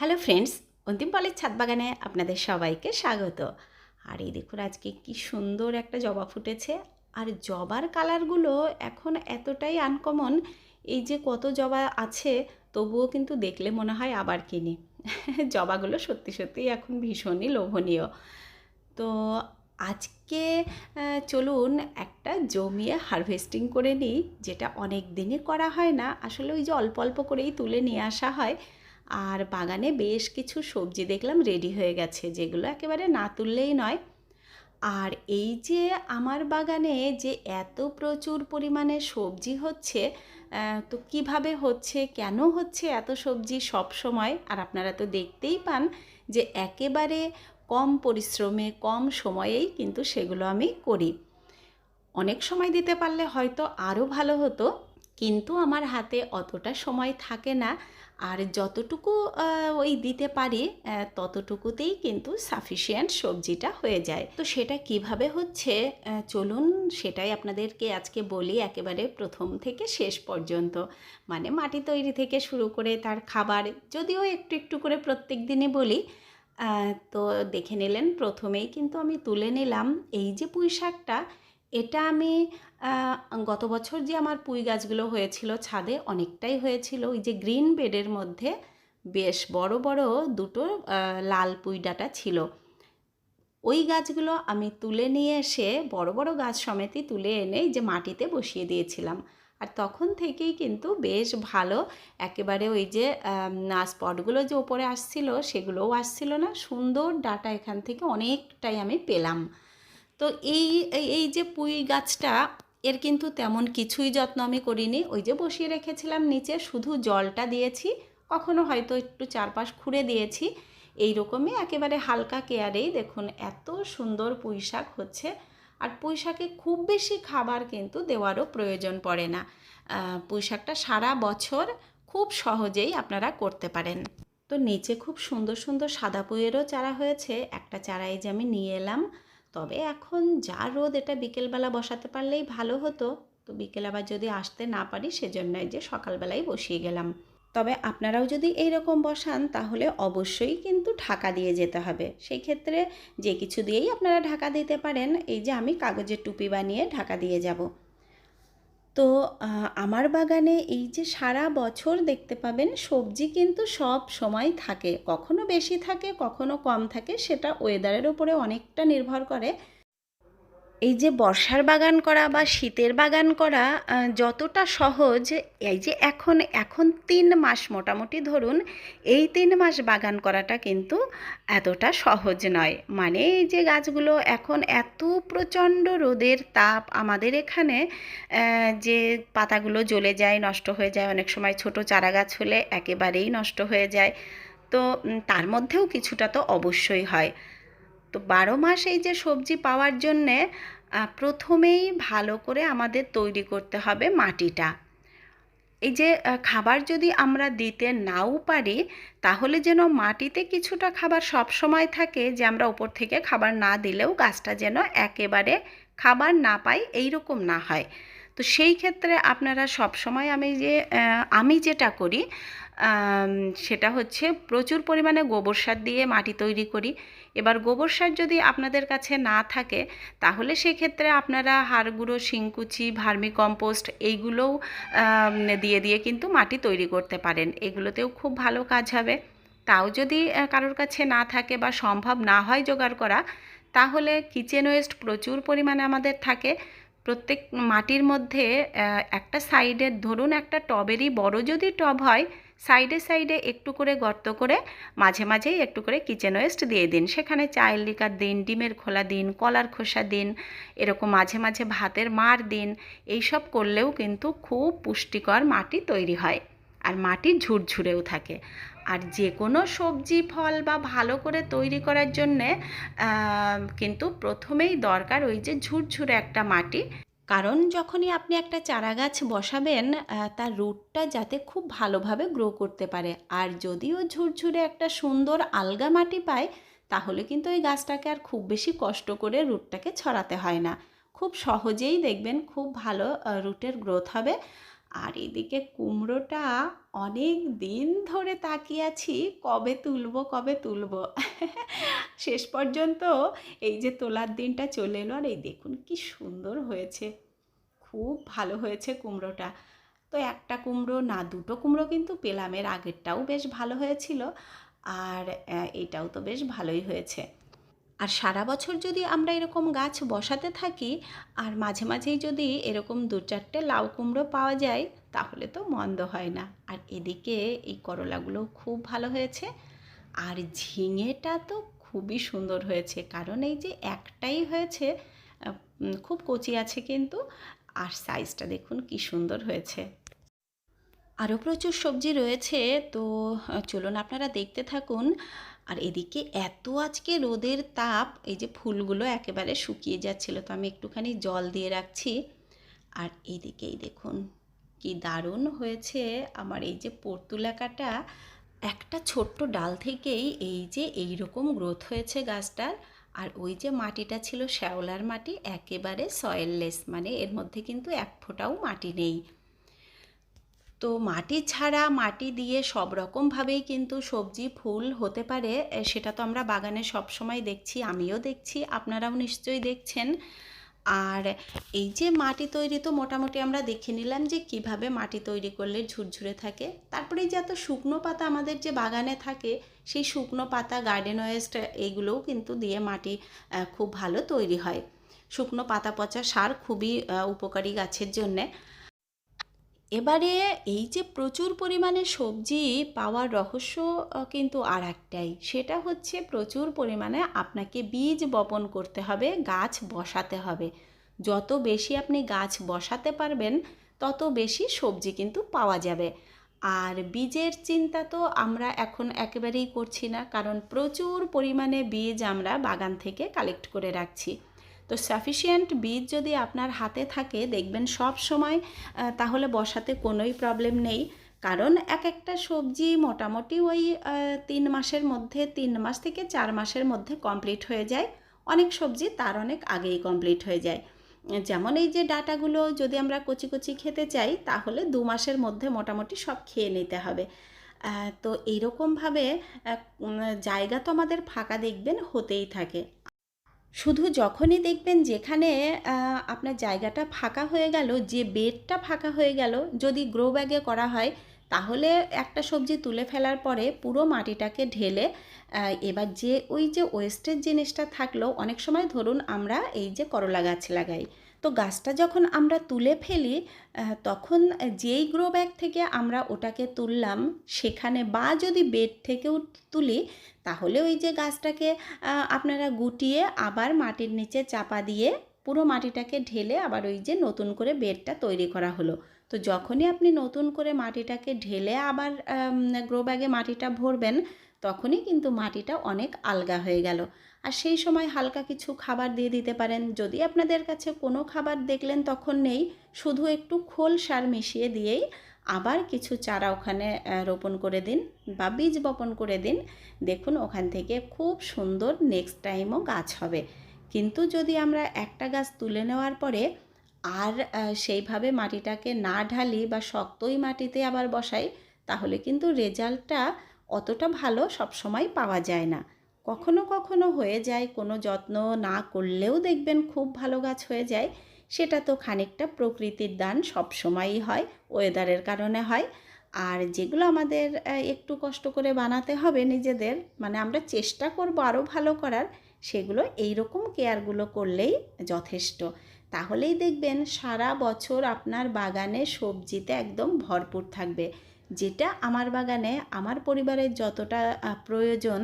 Hello friends, অন্তিম পালের ছাদ বাগানে আপনাদের সবাইকে স্বাগত। আর এই দেখুন আজকে কি সুন্দর একটা জবা ফুটেছে। আর জবার কালারগুলো এখন এতটাই আনকমন এই যে কত জবা আছে, তবুও কিন্তু দেখলে মনে হয় আবার কিনি। জবাগুলো সত্যি সত্যিই এখন ভীষণই লোভনীয়। তো আজকে চলুন একটা জমিয়ে হারভেস্টিং করে নিই, যেটা অনেক দিনই করা হয় না। আসলে ওই যে অল্প অল্প করেই তুলে নিয়ে আসা হয়। আর বাগানে বেশ কিছু সবজি দেখলাম রেডি হয়ে গেছে, যেগুলো একেবারে না তুললেই নয়। আর এই যে আমার বাগানে যে এত প্রচুর পরিমাণে সবজি হচ্ছে তো কীভাবে হচ্ছে, কেন হচ্ছে এত সবজি সব সময়? আর আপনারা তো দেখতেই পান যে একেবারে কম পরিশ্রমে, কম সময়েই কিন্তু সেগুলো আমি করি। অনেক সময় দিতে পারলে হয়তো আরও ভালো হতো, কিন্তু আমার হাতে অতটা সময় থাকে না। আর যতটুকু ওই দিতে পারি ততটুকুতেই কিন্তু সাফিসিয়েন্ট সবজিটা হয়ে যায়। তো সেটা কীভাবে হচ্ছে? চলুন সেটাই আপনাদেরকে আজকে বলি একেবারে প্রথম থেকে শেষ পর্যন্ত। মানে মাটি তৈরি থেকে শুরু করে তার খাবার, যদিও একটু একটু করে প্রত্যেক দিনই বলি তো দেখে নিলেন প্রথমেই কিন্তু আমি তুলে নিলাম। এই যে পুঁই শাকটা এটা আমি গত বছর যে আমার পুঁই গাছগুলো হয়েছিল ছাদে অনেকটাই হয়েছিল। ওই যে গ্রিন বেডের মধ্যে বেশ বড় বড় দুটো লাল পুঁই ডাঁটা ছিল। ওই গাছগুলো আমি তুলে নিয়ে এসে বড় বড় গাছ সমেতই তুলে এনে যে মাটিতে বসিয়ে দিয়েছিলাম। আর তখন থেকেই কিন্তু বেশ ভালো, একেবারে ওই যে স্পটগুলো যে ওপরে আসছিল সেগুলোও আসছিল না। সুন্দর ডাটা এখান থেকে অনেকটাই আমি পেলাম। তো এই, এই- এই যে পুঁই গাছটা এর কিন্তু তেমন কিছুই যত্ন আমি করিনি। ওই যে বসিয়ে রেখেছিলাম নিচে, শুধু জলটা দিয়েছি। কখনো হয়তো একটু চারপাশ খুঁড়ে দিয়েছি। এই রকমই একেবারে হালকা কেয়ারেই দেখুন এত সুন্দর পুঁই শাক হচ্ছে। আর পুঁই শাকে খুব বেশি খাবার কিন্তু দেওয়ারও প্রয়োজন পড়ে না। পুঁই শাকটা সারা বছর খুব সহজেই আপনারা করতে পারেন। তো নিচে খুব সুন্দর সুন্দর সাদা পুঁইয়েরও চারা হয়েছে। একটা চারা এই যে আমি নিয়ে এলাম। তবে এখন যা রোদ এটা বিকেলবেলা বসাতে পারলেই ভালো হতো। তো বিকেল আবার যদি আসতে না পারি সেজন্যই যে সকালবেলায় বসিয়ে গেলাম। তবে আপনারাও যদি এই রকম বসান তাহলে অবশ্যই কিন্তু ঢাকা দিয়ে যেতে হবে। সেই ক্ষেত্রে যে কিছু দিয়েই আপনারা ঢাকা দিতে পারেন, এই যে আমি কাগজের টুপি বানিয়ে ঢাকা দিয়ে যাব। তো আমার বাগানে এই যে সারা বছর দেখতে পাবেন সবজি কিন্তু সব সময় থাকে। কখনো বেশি থাকে, কখনো কম থাকে, সেটা ওয়েদারের উপরে অনেকটা নির্ভর করে। এই যে বর্ষার বাগান করা বা শীতের বাগান করা যতটা সহজ, এই যে এখন এখন তিন মাস মোটামুটি ধরুন, এই তিন মাস বাগান করাটা কিন্তু এতটা সহজ নয়। মানে এই যে গাছগুলো এখন এত প্রচণ্ড রোদের তাপ আমাদের এখানে যে পাতাগুলো জ্বলে যায়, নষ্ট হয়ে যায়, অনেক সময় ছোট চারা গাছ হলে একেবারেই নষ্ট হয়ে যায়। তো তার মধ্যেও কিছুটা তো অবশ্যই হয়। তো বারো মাস এই যে সবজি পাওয়ার জন্যে প্রথমেই ভালো করে আমাদের তৈরি করতে হবে মাটিটা। এই যে খাবার যদি আমরা দিতে নাও পারি, তাহলে যেন মাটিতে কিছুটা খাবার সব সময় থাকে যে আমরা উপর থেকে খাবার না দিলেও গাছটা যেন একেবারে খাবার না পাই এই রকম না হয়। তো সেই ক্ষেত্রে আপনারা সব সময় আমি যে আমি যেটা করি সেটা হচ্ছে প্রচুর পরিমাণে গোবর সার দিয়ে মাটি তৈরি করি। এবার গোবর সার যদি আপনাদের কাছে না থাকে, তাহলে সেক্ষেত্রে আপনারা হাড় গুঁড়ো, শিংকুচি ভার্মি কম্পোস্ট এইগুলোও দিয়ে দিয়ে কিন্তু মাটি তৈরি করতে পারেন। এগুলোতেও খুব ভালো কাজ হবে। তাও যদি কারোর কাছে না থাকে বা সম্ভব না হয় জোগাড় করা, তাহলে কিচেন ওয়েস্ট প্রচুর পরিমাণে আমাদের থাকে। প্রত্যেক মাটির মধ্যে একটা সাইডের ধরুন একটা টবেরই বড় যদি টব হয় সাইডে সাইডে একটু করে গর্ত করে মাঝে মাঝেই একটু করে কিচেন ওয়েস্ট দিয়ে দিন। সেখানে চায়ের লিকার দিন, ডিমের খোলা দিন, কলার খোসা দিন, এরকম মাঝে মাঝে ভাতের মার দিন। এইসব করলেও কিন্তু খুব পুষ্টিকর মাটি তৈরি হয় আর মাটি ঝুরঝুরেও থাকে। আর যে কোনো সবজি, ফল বা ভালো করে তৈরি করার জন্যে কিন্তু প্রথমেই দরকার ওই যে ঝুরঝুরে একটা মাটি। কারণ যখনই আপনি একটা চারা গাছ বসাবেন তার রুটটা যাতে খুব ভালোভাবে গ্রো করতে পারে। আর যদিও ঝুরঝুরে একটা সুন্দর আলগা মাটি পায়, তাহলে কিন্তু ওই গাছটাকে আর খুব বেশি কষ্ট করে রুটটাকে ছড়াতে হয় না। খুব সহজেই দেখবেন খুব ভালো রুটের গ্রোথ হবে। আর এদিকে কুমড়োটা অনেক দিন ধরে তাকিয়ে আছি, কবে তুলব কবে তুলব? শেষ পর্যন্ত এই যে তোলার দিনটা চলে এলো আর এই দেখুন কি সুন্দর হয়েছে। খুব ভালো হয়েছে কুমড়োটা। তো একটা কুমড়ো না, দুটো কুমড়ো কিন্তু পেলামের আগেরটাও বেশ ভালো হয়েছিল। আর এটাও তো বেশ ভালোই হয়েছে। আর সারা বছর যদি আমরা এরকম গাছ বসাতে থাকি, আর মাঝে মাঝেই যদি এরকম দু চারটে লাউ কুমড়ো পাওয়া যায়, তাহলে তো মন্দ হয় না। আর এদিকে এই করলাগুলো খুব ভালো হয়েছে। আর ঝিঙেটা তো খুবই সুন্দর হয়েছে, কারণ এই যে একটাই হয়েছে খুব কচি আছে কিন্তু, আর সাইজটা দেখুন কি সুন্দর হয়েছে। আরও প্রচুর সবজি রয়েছে, তো চলুন আপনারা দেখতে থাকুন আর এদিকে এত আজকে রোদের তাপ, এই যে ফুলগুলো একেবারে শুকিয়ে যাচ্ছিল, তো আমি একটুখানি জল দিয়ে রাখছি। আর এদিকেই দেখুন কি দারুণ হয়েছে আমার এই যে পর্তুলাকাটা। একটা ছোট্ট ডাল থেকেই এই যে এই রকম গ্রোথ হয়েছে গাছটার। আর ওই যে মাটিটা ছিল শ্যাওলার মাটি, একেবারে সয়েললেস মানে এর মধ্যে কিন্তু এক ফোঁটাও মাটি নেই। তো মাটি ছাড়া মাটি দিয়ে সব রকমভাবেই কিন্তু সবজি, ফুল হতে পারে সেটা তো আমরা বাগানে সব সময় দেখছি, আমিও দেখছি, আপনারাও নিশ্চয়ই দেখছেন। আর এই যে মাটি তৈরি তো মোটামুটি আমরা দেখে নিলাম যে কীভাবে মাটি তৈরি করলে ঝুরঝুরে থাকে। তারপরে যে এত শুকনো পাতা আমাদের যে বাগানে থাকে, সেই শুকনো পাতা গার্ডেন ওয়েস্ট এইগুলোও কিন্তু দিয়ে মাটি খুব ভালো তৈরি হয়। শুকনো পাতা পচা সার খুবই উপকারী গাছের জন্যে। এবারে এই যে প্রচুর পরিমাণে সবজি পাওয়ার রহস্য কিন্তু আর একটাই সেটা হচ্ছে প্রচুর পরিমাণে আপনাকে বীজ বপন করতে হবে, গাছ বসাতে হবে। যত বেশি আপনি গাছ বসাতে পারবেন, তত বেশি সবজি কিন্তু পাওয়া যাবে। আর বীজের চিন্তা তো আমরা এখন একেবারেই করছি না, কারণ প্রচুর পরিমাণে বীজ আমরা বাগান থেকে কালেক্ট করে রাখছি। তো সাফিসিয়েন্ট বীজ যদি আপনার হাতে থাকে, দেখবেন সব সময় তাহলে বসাতে কোনোই প্রবলেম নেই। কারণ এক একটা সবজি মোটামুটি ওই তিন মাসের মধ্যে, তিন মাস থেকে চার মাসের মধ্যে কমপ্লিট হয়ে যায়। অনেক সবজি তার অনেক আগেই কমপ্লিট হয়ে যায়। যেমন এই যে ডাটাগুলো যদি আমরা কচি কচি খেতে চাই, তাহলে দু মাসের মধ্যে মোটামুটি সব খেয়ে নিতে হবে। তো এইরকমভাবে জায়গা তো আমাদের ফাঁকা দেখবেন, হতেই থাকে। শুধু যখনই দেখবেন যেখানে আপনার জায়গাটা ফাঁকা হয়ে গেল, যে বেডটা ফাঁকা হয়ে গেল, যদি গ্রো ব্যাগে করা হয়, তাহলে একটা সবজি তুলে ফেলার পরে পুরো মাটিটাকে ঢেলে এবার যে ওই যে ওয়েস্টের জিনিসটা থাকল, অনেক সময় ধরুন আমরা এই যে করলা গাছ লাগাই। তো গাছটা যখন আমরা তুলে ফেলি তখন যেই গ্রো ব্যাগ থেকে আমরা ওটাকে তুললাম, সেখানে বা যদি বেড থেকেও তুলি, তাহলে ওই যে গাছটাকে আপনারা গুটিয়ে আবার মাটির নিচে চাপা দিয়ে পুরো মাটিটাকে ঢেলে আবার ওই যে নতুন করে বেডটা তৈরি করা হলো। তো যখনই আপনি নতুন করে মাটিটাকে ঢেলে আবার গ্রো ব্যাগে মাটিটা ভরবেন, তখনই কিন্তু মাটিটা অনেক আলগা হয়ে গেল। আর সেই সময় হালকা কিছু খাবার দিয়ে দিতে পারেন। যদি আপনাদের কাছে কোনো খাবার দেখলেন তখন নেই, শুধু একটু খোল সার মিশিয়ে দিয়েই আবার কিছু চারা ওখানে রোপণ করে দিন বা বীজ বপন করে দিন। দেখুন ওখান থেকে খুব সুন্দর নেক্সট টাইমও গাছ হবে। কিন্তু যদি আমরা একটা গাছ তুলে নেওয়ার পরে আর সেইভাবে মাটিটাকে না ঢালি বা শক্তই মাটিতে আবার বসাই, তাহলে কিন্তু রেজাল্টটা অতটা ভালো সবসময় পাওয়া যায় না। কখনো কখনো হয়ে যায়, কোনো যত্ন না করলেও দেখবেন খুব ভালো গাছ হয়ে যায়। সেটা তো খানিকটা প্রকৃতির দান, সবসময়ই হয়, ওয়েদারের কারণে হয়। আর যেগুলো আমাদের একটু কষ্ট করে বানাতে হবে নিজেদের মানে আমরা চেষ্টা করব আরও ভালো করার, সেগুলো এই রকম কেয়ারগুলো করলেই যথেষ্ট। তাহলেই দেখবেন সারা বছর আপনার বাগানে সবজিতে একদম ভরপুর থাকবে। যেটা আমার বাগানে আমার পরিবারের যতটা প্রয়োজন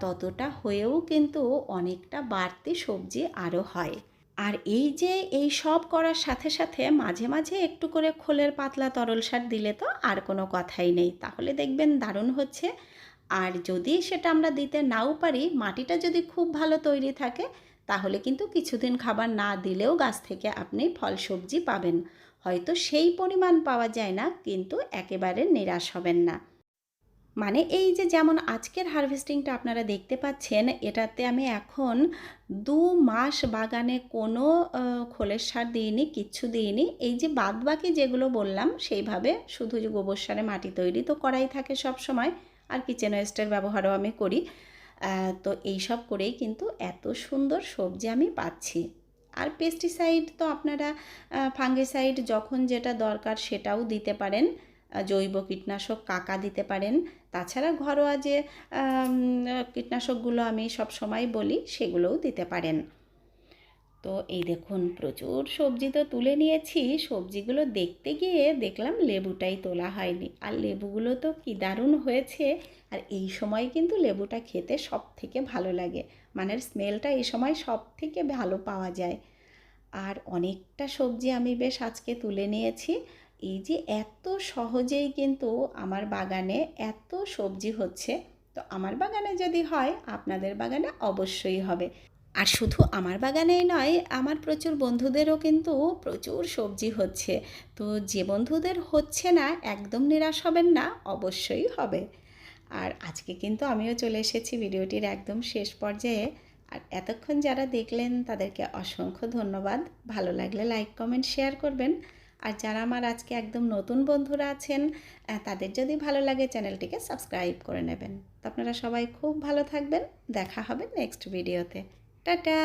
ততটা হয়েও কিন্তু অনেকটা বাড়তি সবজি আরও হয়। আর এই যে এই সব করার সাথে সাথে মাঝে মাঝে একটু করে খোলের পাতলা তরল সার দিলে তো আর কোনো কথাই নেই। তাহলে দেখবেন দারুণ হচ্ছে। আর যদি সেটা আমরা দিতে নাও পারি, মাটিটা যদি খুব ভালো তৈরি থাকে তাহলে কিন্তু কিছুদিন খাবার না দিলেও গাছ থেকে আপনি ফল সবজি পাবেন। হয়তো সেই পরিমাণ পাওয়া যায় না, কিন্তু একেবারে নিরাশ হবেন না। মানে এই যে যেমন আজকের হারভেস্টিংটা আপনারা দেখতে পাচ্ছেন, এটাতে আমি এখন দু মাস বাগানে কোনো খোলের সার দিইনি, কিচ্ছু দিইনি। এই যে বাদ বাকি যেগুলো বললাম, সেইভাবে শুধু যে গোবর সারে মাটি তৈরি তো করাই থাকে সব সময় আর কিচেন ওয়েস্টের ব্যবহারও আমি করি। তো এইসব করেই কিন্তু এত সুন্দর সবজি আমি পাচ্ছি। আর পেস্টিসাইড তো আপনারা ফাঙ্গিসাইড যখন যেটা দরকার সেটাও দিতে পারেন জৈব কীটনাশক কাকা দিতে পারেন। তাছাড়া ঘরোয়া যে কীটনাশকগুলো আমি সব সময় বলি সেগুলোও দিতে পারেন। তো এই দেখুন, প্রচুর সবজি তো তুলে নিয়েছি। সবজিগুলো দেখতে গিয়ে দেখলাম লেবুটাই তোলা হয়নি। আর লেবুগুলো তো কি দারুণ হয়েছে। আর এই সময় কিন্তু লেবুটা খেতে সব থেকে ভালো লাগে। মানে স্মেলটা এই সময় সব থেকে ভালো পাওয়া যায়। আর অনেকটা সবজি আমি বেশ আজকে তুলে নিয়েছি। এই যে এত সহজেই কিন্তু আমার বাগানে এত সবজি হচ্ছে। তো আমার বাগানে যদি হয়, আপনাদের বাগানে অবশ্যই হবে। আর শুধু আমার বাগানেই নয়, আমার প্রচুর বন্ধুদেরও কিন্তু প্রচুর সবজি হচ্ছে। তো যে বন্ধুদের হচ্ছে না, একদম নিরাশ হবেন না, অবশ্যই হবে। আর আজকে কিন্তু আমিও চলে এসেছি ভিডিওটির একদম শেষ পর্যায়ে। আর এতক্ষণ যারা দেখলেন, তাদেরকে অসংখ্য ধন্যবাদ। ভালো লাগলে লাইক, কমেন্ট, শেয়ার করবেন। আর যারা আমার আজকে একদম নতুন বন্ধুরা আছেন তাদের যদি ভালো লাগে চ্যানেলটিকে সাবস্ক্রাইব করে নেবেন। তো আপনারা সবাই খুব ভালো থাকবেন। দেখা হবে নেক্সট ভিডিওতে। টাটা